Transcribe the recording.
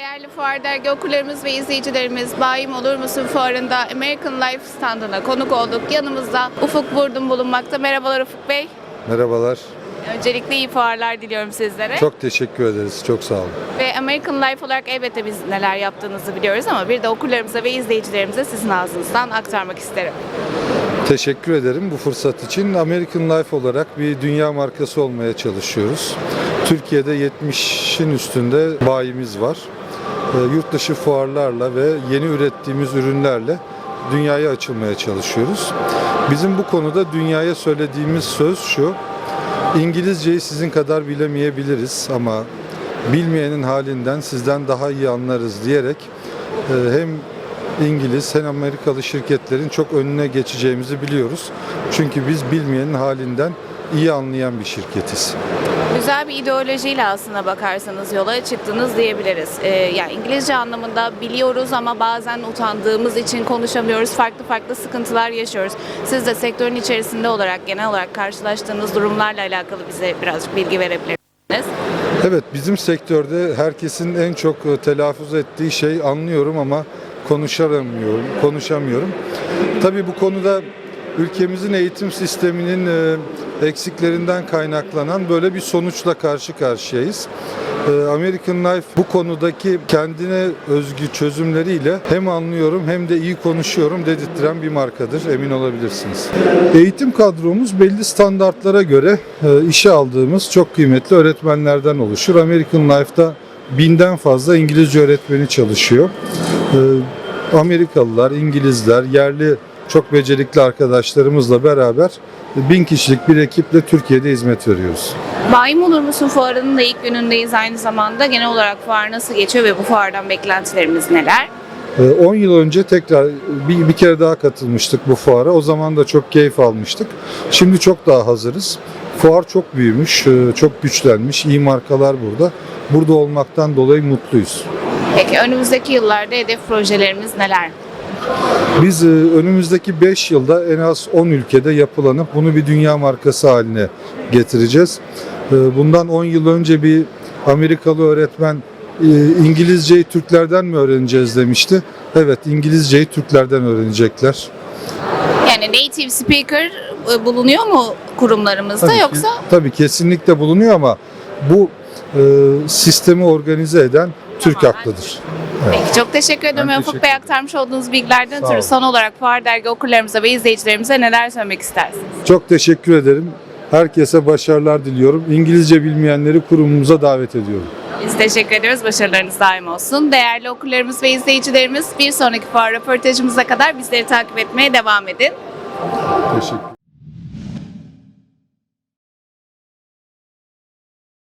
Değerli fuar dergi okurlarımız ve izleyicilerimiz Bayim Olur Musun fuarında American Life standına konuk olduk. Yanımızda Ufuk Burdum bulunmakta. Merhabalar Ufuk Bey. Merhabalar. Öncelikle iyi fuarlar diliyorum sizlere. Çok teşekkür ederiz. Çok sağ olun. Ve American Life olarak elbette biz neler yaptığınızı biliyoruz ama bir de okurlarımıza ve izleyicilerimize sizin ağzınızdan aktarmak isterim. Teşekkür ederim bu fırsat için. American Life olarak bir dünya markası olmaya çalışıyoruz. Türkiye'de 70'in üstünde bayimiz var. E, Yurt dışı fuarlarla ve yeni ürettiğimiz ürünlerle dünyaya açılmaya çalışıyoruz. Bizim bu konuda dünyaya söylediğimiz söz şu. İngilizceyi sizin kadar bilemeyebiliriz ama bilmeyenin halinden sizden daha iyi anlarız diyerek e, hem İngiliz hem Amerikalı şirketlerin çok önüne geçeceğimizi biliyoruz. Çünkü biz bilmeyenin halinden iyi anlayan bir şirketiz. Güzel bir ideolojiyle aslına bakarsanız yola çıktınız diyebiliriz. Ee, yani İngilizce anlamında biliyoruz ama bazen utandığımız için konuşamıyoruz. Farklı farklı sıkıntılar yaşıyoruz. Siz de sektörün içerisinde olarak genel olarak karşılaştığınız durumlarla alakalı bize birazcık bilgi verebilir misiniz? Evet bizim sektörde herkesin en çok e, telaffuz ettiği şey anlıyorum ama konuşamıyorum, konuşamıyorum. Tabii bu konuda ülkemizin eğitim sisteminin e, eksiklerinden kaynaklanan böyle bir sonuçla karşı karşıyayız. E, American Life bu konudaki kendine özgü çözümleriyle hem anlıyorum hem de iyi konuşuyorum dedirttiren bir markadır emin olabilirsiniz. Eğitim kadromuz belli standartlara göre e, işe aldığımız çok kıymetli öğretmenlerden oluşur. American Life'da binden fazla İngilizce öğretmeni çalışıyor. Amerikalılar, İngilizler, yerli çok becerikli arkadaşlarımızla beraber bin kişilik bir ekiple Türkiye'de hizmet veriyoruz. Bayim Olur Musun fuarının da ilk günündeyiz aynı zamanda. Genel olarak fuar nasıl geçiyor ve bu fuardan beklentilerimiz neler? Ee, 10 yıl önce tekrar bir, bir kere daha katılmıştık bu fuara. O zaman da çok keyif almıştık. Şimdi çok daha hazırız. Fuar çok büyümüş, e, çok güçlenmiş. İyi markalar burada. Burada olmaktan dolayı mutluyuz. Peki önümüzdeki yıllarda hedef projelerimiz neler? Biz e, önümüzdeki 5 yılda en az 10 ülkede yapılanıp bunu bir dünya markası haline getireceğiz. E, Bundan 10 yıl önce bir Amerikalı öğretmen e, İngilizceyi Türklerden mi öğreneceğiz demişti. Evet İngilizceyi Türklerden öğrenecekler. Yani native speaker bulunuyor mu kurumlarımızda Tabii ki- yoksa? tabii kesinlikle bulunuyor ama bu e, sistemi organize eden Türk Tamamen aklıdır. Peki çok teşekkür ederim Ben Ufuk teşekkür Bey aktarmış olduğunuz bilgilerden ötürü son olarak Fuar Dergi okurlarımıza ve izleyicilerimize neler söylemek istersiniz? Çok teşekkür ederim. Herkese başarılar diliyorum. İngilizce bilmeyenleri kurumumuza davet ediyorum. Biz teşekkür ediyoruz. Başarılarınız daim olsun. Değerli okurlarımız ve izleyicilerimiz bir sonraki fuar röportajımıza kadar bizleri takip etmeye devam edin. Teşekkür